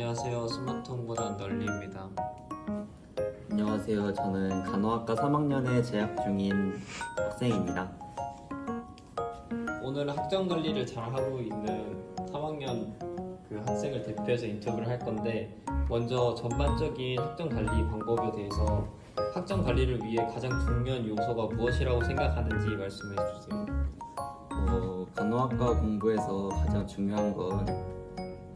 안녕하세요. 스마트 홍보단 널리입니다. 안녕하세요. 저는 간호학과 3학년에 재학 중인 학생입니다. 오늘 학점 관리를 잘 하고 있는 3학년 그 학생을 대표해서 인터뷰를 할 건데 먼저 전반적인 학점 관리 방법에 대해서 학점 관리를 위해 가장 중요한 요소가 무엇이라고 생각하는지 말씀해 주세요. 어, 간호학과 공부에서 가장 중요한 건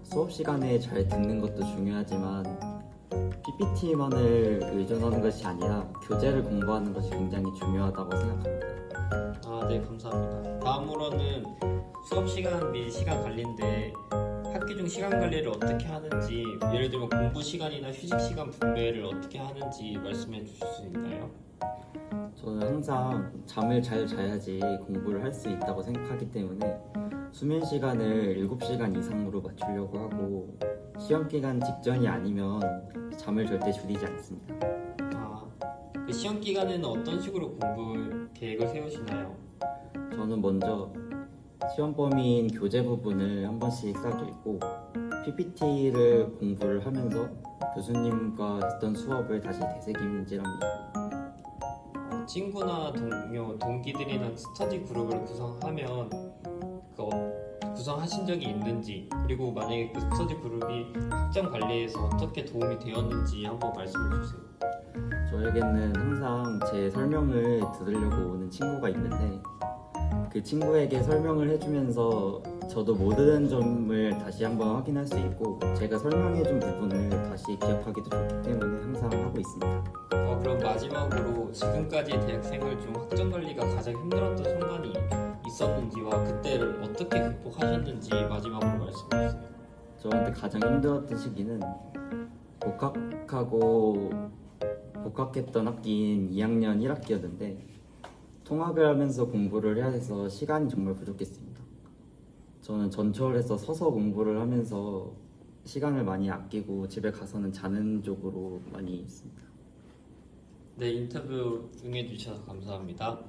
수업 시간에 잘 듣는 것도 중요하지만 PPT만을 의존하는 것이 아니라 교재를 공부하는 것이 굉장히 중요하다고 생각합니다. 아, 네, 감사합니다. 다음으로는 수업 시간 및 시간 관리인데 학기 중 시간 관리를 어떻게 하는지 예를 들면 공부 시간이나 휴식 시간 분배를 어떻게 하는지 말씀해 주실 수 있나요? 저는 항상 잠을 잘 자야지 공부를 할 수 있다고 생각하기 때문에 수면 시간을 7시간 이상으로 맞추려고 하고 시험 기간 직전이 아니면 잠을 절대 줄이지 않습니다. 아, 그 시험 기간에는 어떤 식으로 공부 계획을 세우시나요? 저는 먼저 시험 범위인 교재 부분을 한 번씩 싹 읽고 PPT를 공부를 하면서 교수님과 했던 수업을 다시 되새김질합니다. 어, 친구나 동료, 동기들이랑 스터디 그룹을 구성하면 그 어- 구성하신 적이 있는지 그리고 만약에 그 스터디 그룹이 학점 관리에서 어떻게 도움이 되었는지 한번 말씀해 주세요. 저에게는 항상 제 설명을 들으려고 오는 친구가 있는데 그 친구에게 설명을 해주면서 저도 못 들은 점을 다시 한번 확인할 수 있고 제가 설명해준 부분을 다시 기억하기도 좋기 때문에 항상 하고 있습니다. 어, 그럼 마지막으로 지금까지 대학 생활 중 학점 관리가 가장 힘들었던 순간이 있었는지와 그때를 어떻게 극복하셨는지 마지막으로 말씀해 주세요. 저한테 가장 힘들었던 시기는 복학하고 복학했던 학기인 2학년 1학기였는데 통학을 하면서 공부를 해야 해서 시간이 정말 부족했습니다. 저는 전철에서 서서 공부를 하면서 시간을 많이 아끼고 집에 가서는 자는 쪽으로 많이 있습니다. 네, 인터뷰 응해 주셔서 감사합니다.